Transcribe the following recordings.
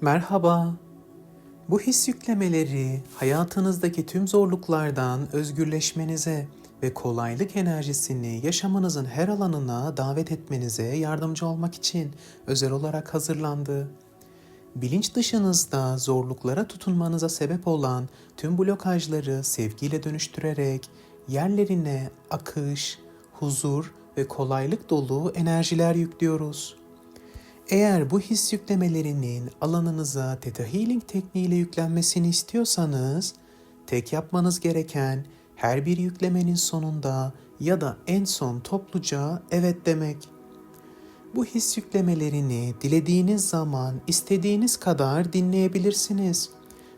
Merhaba. Bu his yüklemeleri hayatınızdaki tüm zorluklardan özgürleşmenize ve kolaylık enerjisini yaşamınızın her alanına davet etmenize yardımcı olmak için özel olarak hazırlandı. Bilinç dışınızda zorluklara tutunmanıza sebep olan tüm blokajları sevgiyle dönüştürerek yerlerine akış, huzur ve kolaylık dolu enerjiler yüklüyoruz. Eğer bu his yüklemelerinin alanınıza Theta Healing tekniğiyle yüklenmesini istiyorsanız, tek yapmanız gereken her bir yüklemenin sonunda ya da en son topluca evet demek. Bu his yüklemelerini dilediğiniz zaman istediğiniz kadar dinleyebilirsiniz.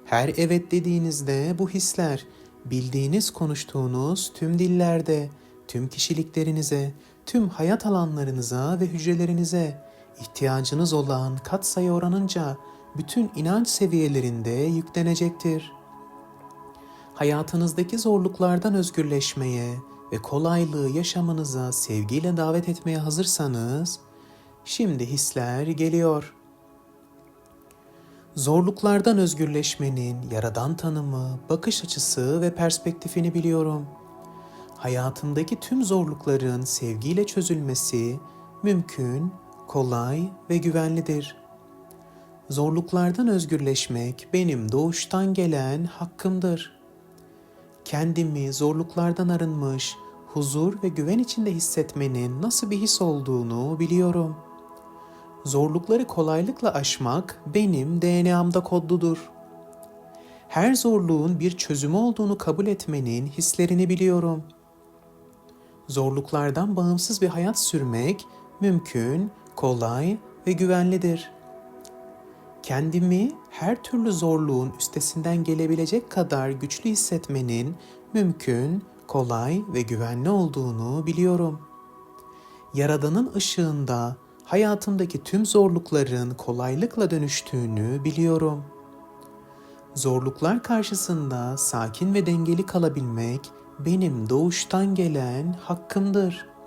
Her evet dediğinizde bu hisler bildiğiniz konuştuğunuz tüm dillerde, tüm kişiliklerinize, tüm hayat alanlarınıza ve hücrelerinize ihtiyacınız olan katsayı oranınca bütün inanç seviyelerinde yüklenecektir. Hayatınızdaki zorluklardan özgürleşmeye ve kolaylığı yaşamınıza sevgiyle davet etmeye hazırsanız, şimdi hisler geliyor. Zorluklardan özgürleşmenin yaradan tanımı, bakış açısı ve perspektifini biliyorum. Hayatımdaki tüm zorlukların sevgiyle çözülmesi mümkün kolay ve güvenlidir. Zorluklardan özgürleşmek benim doğuştan gelen hakkımdır. Kendimi zorluklardan arınmış, huzur ve güven içinde hissetmenin nasıl bir his olduğunu biliyorum. Zorlukları kolaylıkla aşmak benim DNA'mda kodludur. Her zorluğun bir çözümü olduğunu kabul etmenin hislerini biliyorum. Zorluklardan bağımsız bir hayat sürmek mümkün kolay ve güvenlidir. Kendimi her türlü zorluğun üstesinden gelebilecek kadar güçlü hissetmenin mümkün, kolay ve güvenli olduğunu biliyorum. Yaradanın ışığında hayatımdaki tüm zorlukların kolaylıkla dönüştüğünü biliyorum. Zorluklar karşısında sakin ve dengeli kalabilmek benim doğuştan gelen hakkımdır.''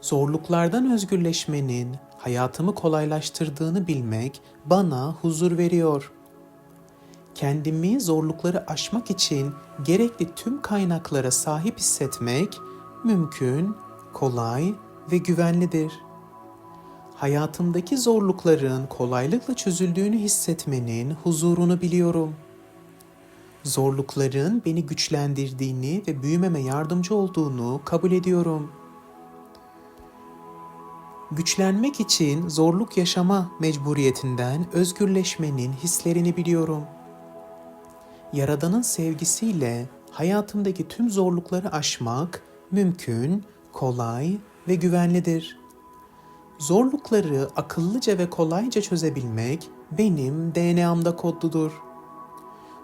Zorluklardan özgürleşmenin hayatımı kolaylaştırdığını bilmek bana huzur veriyor. Kendimi zorlukları aşmak için gerekli tüm kaynaklara sahip hissetmek mümkün, kolay ve güvenlidir. Hayatımdaki zorlukların kolaylıkla çözüldüğünü hissetmenin huzurunu biliyorum. Zorlukların beni güçlendirdiğini ve büyümeme yardımcı olduğunu kabul ediyorum.'' Güçlenmek için zorluk yaşama mecburiyetinden özgürleşmenin hislerini biliyorum. Yaradanın sevgisiyle hayatımdaki tüm zorlukları aşmak mümkün, kolay ve güvenlidir. Zorlukları akıllıca ve kolayca çözebilmek benim DNA'mda kodludur.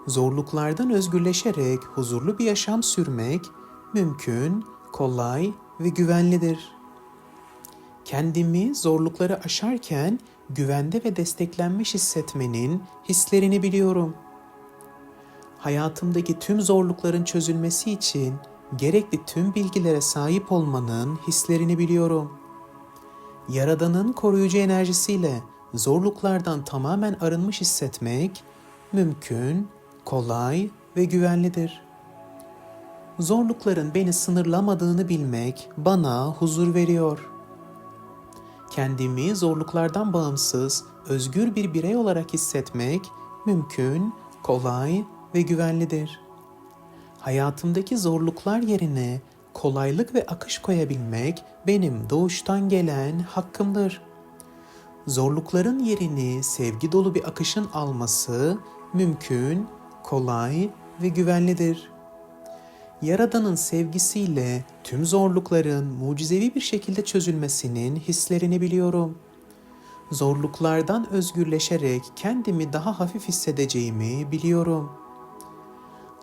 Zorluklardan özgürleşerek huzurlu bir yaşam sürmek mümkün, kolay ve güvenlidir kendimi zorlukları aşarken güvende ve desteklenmiş hissetmenin hislerini biliyorum. Hayatımdaki tüm zorlukların çözülmesi için gerekli tüm bilgilere sahip olmanın hislerini biliyorum. Yaradanın koruyucu enerjisiyle zorluklardan tamamen arınmış hissetmek mümkün, kolay ve güvenlidir. Zorlukların beni sınırlamadığını bilmek bana huzur veriyor.'' Kendimi zorluklardan bağımsız, özgür bir birey olarak hissetmek mümkün, kolay ve güvenlidir. Hayatımdaki zorluklar yerine kolaylık ve akış koyabilmek benim doğuştan gelen hakkımdır. Zorlukların yerini sevgi dolu bir akışın alması mümkün, kolay ve güvenlidir.'' Yaradan'ın sevgisiyle tüm zorlukların mucizevi bir şekilde çözülmesinin hislerini biliyorum. Zorluklardan özgürleşerek kendimi daha hafif hissedeceğimi biliyorum.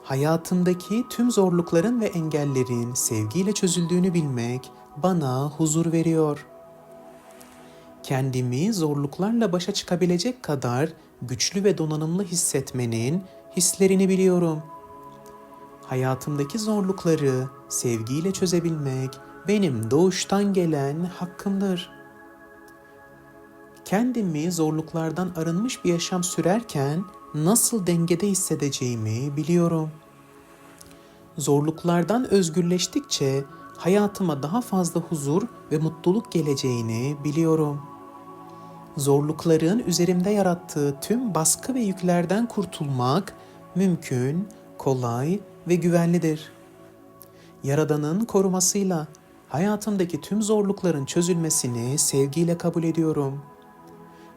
Hayatımdaki tüm zorlukların ve engellerin sevgiyle çözüldüğünü bilmek bana huzur veriyor. Kendimi zorluklarla başa çıkabilecek kadar güçlü ve donanımlı hissetmenin hislerini biliyorum.'' Hayatımdaki zorlukları sevgiyle çözebilmek benim doğuştan gelen hakkımdır. Kendimi zorluklardan arınmış bir yaşam sürerken nasıl dengede hissedeceğimi biliyorum. Zorluklardan özgürleştikçe hayatıma daha fazla huzur ve mutluluk geleceğini biliyorum. Zorlukların üzerimde yarattığı tüm baskı ve yüklerden kurtulmak mümkün, kolay ve güvenlidir. Yaradan'ın korumasıyla hayatımdaki tüm zorlukların çözülmesini sevgiyle kabul ediyorum.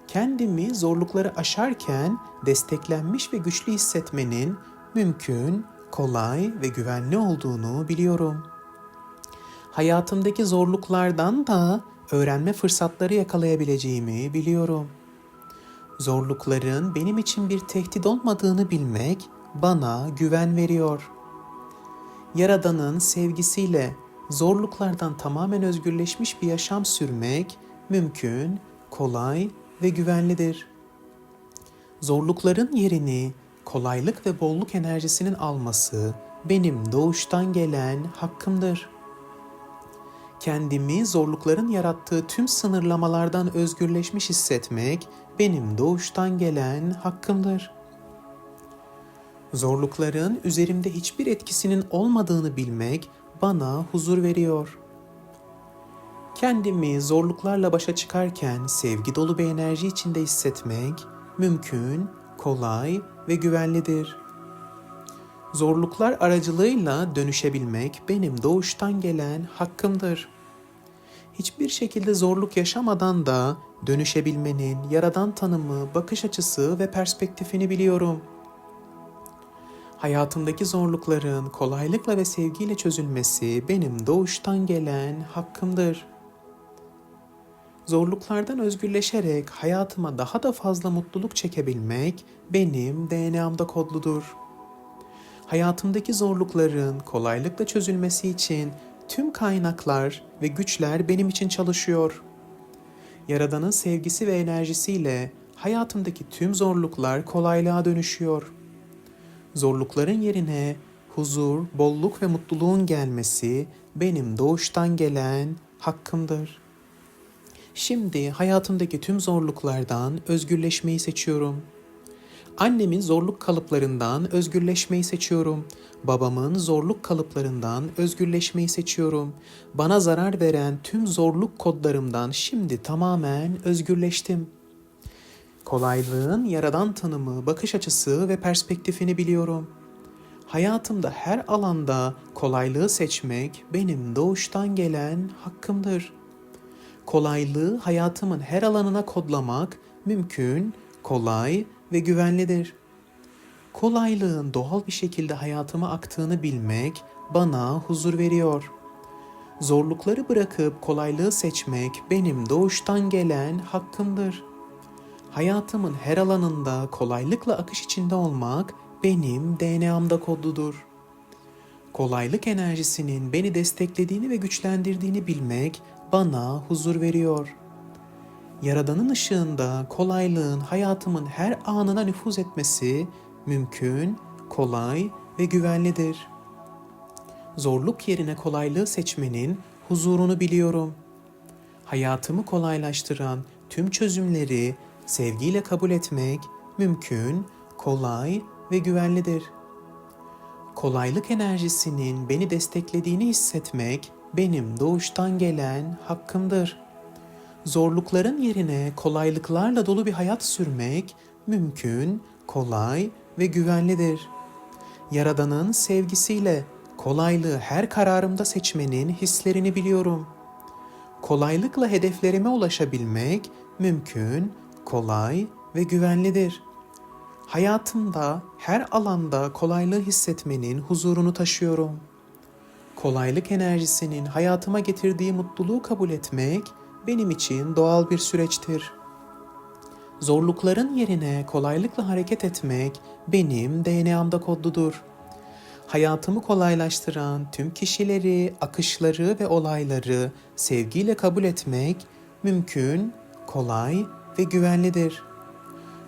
Kendimi zorlukları aşarken desteklenmiş ve güçlü hissetmenin mümkün, kolay ve güvenli olduğunu biliyorum. Hayatımdaki zorluklardan da öğrenme fırsatları yakalayabileceğimi biliyorum. Zorlukların benim için bir tehdit olmadığını bilmek bana güven veriyor. Yaradan'ın sevgisiyle zorluklardan tamamen özgürleşmiş bir yaşam sürmek mümkün, kolay ve güvenlidir. Zorlukların yerini kolaylık ve bolluk enerjisinin alması benim doğuştan gelen hakkımdır. Kendimi zorlukların yarattığı tüm sınırlamalardan özgürleşmiş hissetmek benim doğuştan gelen hakkımdır. Zorlukların üzerimde hiçbir etkisinin olmadığını bilmek bana huzur veriyor. Kendimi zorluklarla başa çıkarken sevgi dolu bir enerji içinde hissetmek mümkün, kolay ve güvenlidir. Zorluklar aracılığıyla dönüşebilmek benim doğuştan gelen hakkımdır. Hiçbir şekilde zorluk yaşamadan da dönüşebilmenin yaradan tanımı, bakış açısı ve perspektifini biliyorum. Hayatımdaki zorlukların kolaylıkla ve sevgiyle çözülmesi benim doğuştan gelen hakkımdır. Zorluklardan özgürleşerek hayatıma daha da fazla mutluluk çekebilmek benim DNA'mda kodludur. Hayatımdaki zorlukların kolaylıkla çözülmesi için tüm kaynaklar ve güçler benim için çalışıyor. Yaradan'ın sevgisi ve enerjisiyle hayatımdaki tüm zorluklar kolaylığa dönüşüyor. Zorlukların yerine huzur, bolluk ve mutluluğun gelmesi benim doğuştan gelen hakkımdır. Şimdi hayatımdaki tüm zorluklardan özgürleşmeyi seçiyorum. Annemin zorluk kalıplarından özgürleşmeyi seçiyorum. Babamın zorluk kalıplarından özgürleşmeyi seçiyorum. Bana zarar veren tüm zorluk kodlarımdan şimdi tamamen özgürleştim. Kolaylığın yaradan tanımı, bakış açısı ve perspektifini biliyorum. Hayatımda her alanda kolaylığı seçmek benim doğuştan gelen hakkımdır. Kolaylığı hayatımın her alanına kodlamak mümkün, kolay ve güvenlidir. Kolaylığın doğal bir şekilde hayatıma aktığını bilmek bana huzur veriyor. Zorlukları bırakıp kolaylığı seçmek benim doğuştan gelen hakkımdır. Hayatımın her alanında kolaylıkla akış içinde olmak benim DNA'mda kodludur. Kolaylık enerjisinin beni desteklediğini ve güçlendirdiğini bilmek bana huzur veriyor. Yaradanın ışığında kolaylığın hayatımın her anına nüfuz etmesi mümkün, kolay ve güvenlidir. Zorluk yerine kolaylığı seçmenin huzurunu biliyorum. Hayatımı kolaylaştıran tüm çözümleri sevgiyle kabul etmek mümkün, kolay ve güvenlidir. Kolaylık enerjisinin beni desteklediğini hissetmek benim doğuştan gelen hakkımdır. Zorlukların yerine kolaylıklarla dolu bir hayat sürmek mümkün, kolay ve güvenlidir. Yaradan'ın sevgisiyle kolaylığı her kararımda seçmenin hislerini biliyorum. Kolaylıkla hedeflerime ulaşabilmek mümkün, kolay ve güvenlidir. Hayatımda her alanda kolaylığı hissetmenin huzurunu taşıyorum. Kolaylık enerjisinin hayatıma getirdiği mutluluğu kabul etmek benim için doğal bir süreçtir. Zorlukların yerine kolaylıkla hareket etmek benim DNA'mda kodludur. Hayatımı kolaylaştıran tüm kişileri, akışları ve olayları sevgiyle kabul etmek mümkün, kolay ve güvenlidir.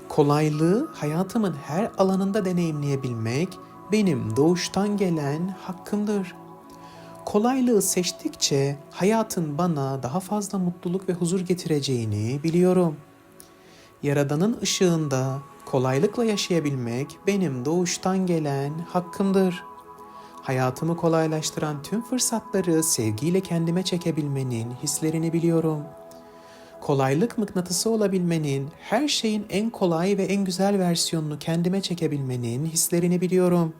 Kolaylığı hayatımın her alanında deneyimleyebilmek benim doğuştan gelen hakkımdır. Kolaylığı seçtikçe hayatın bana daha fazla mutluluk ve huzur getireceğini biliyorum. Yaradanın ışığında kolaylıkla yaşayabilmek benim doğuştan gelen hakkımdır. Hayatımı kolaylaştıran tüm fırsatları sevgiyle kendime çekebilmenin hislerini biliyorum. Kolaylık mıknatısı olabilmenin, her şeyin en kolay ve en güzel versiyonunu kendime çekebilmenin hislerini biliyorum.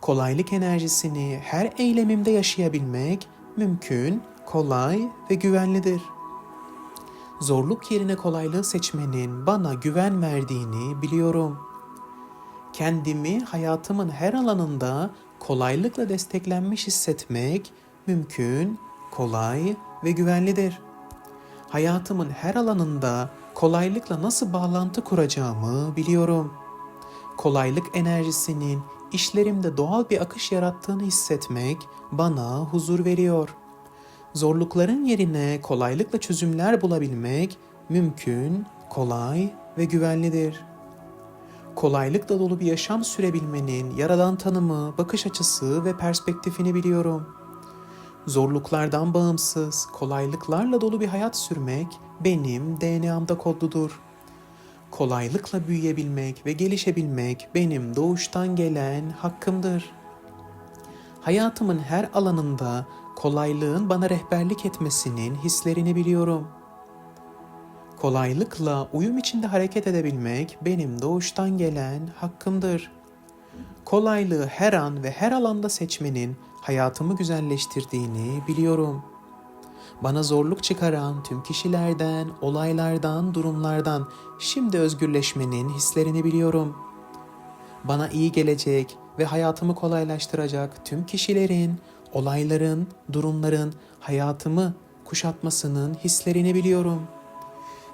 Kolaylık enerjisini her eylemimde yaşayabilmek mümkün, kolay ve güvenlidir. Zorluk yerine kolaylığı seçmenin bana güven verdiğini biliyorum. Kendimi hayatımın her alanında kolaylıkla desteklenmiş hissetmek mümkün, kolay ve güvenlidir. Hayatımın her alanında kolaylıkla nasıl bağlantı kuracağımı biliyorum. Kolaylık enerjisinin işlerimde doğal bir akış yarattığını hissetmek bana huzur veriyor. Zorlukların yerine kolaylıkla çözümler bulabilmek mümkün, kolay ve güvenlidir. Kolaylıkla dolu bir yaşam sürebilmenin yaradan tanımı, bakış açısı ve perspektifini biliyorum. Zorluklardan bağımsız, kolaylıklarla dolu bir hayat sürmek benim DNA'mda kodludur. Kolaylıkla büyüyebilmek ve gelişebilmek benim doğuştan gelen hakkımdır. Hayatımın her alanında kolaylığın bana rehberlik etmesinin hislerini biliyorum. Kolaylıkla uyum içinde hareket edebilmek benim doğuştan gelen hakkımdır. Kolaylığı her an ve her alanda seçmenin hayatımı güzelleştirdiğini biliyorum. Bana zorluk çıkaran tüm kişilerden, olaylardan, durumlardan şimdi özgürleşmenin hislerini biliyorum. Bana iyi gelecek ve hayatımı kolaylaştıracak tüm kişilerin, olayların, durumların hayatımı kuşatmasının hislerini biliyorum.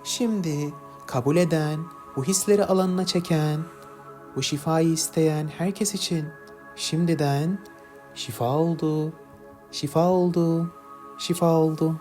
Şimdi kabul eden, bu hisleri alanına çeken, bu şifayı isteyen herkes için şimdiden şifa oldu, şifa oldu, şifa oldu.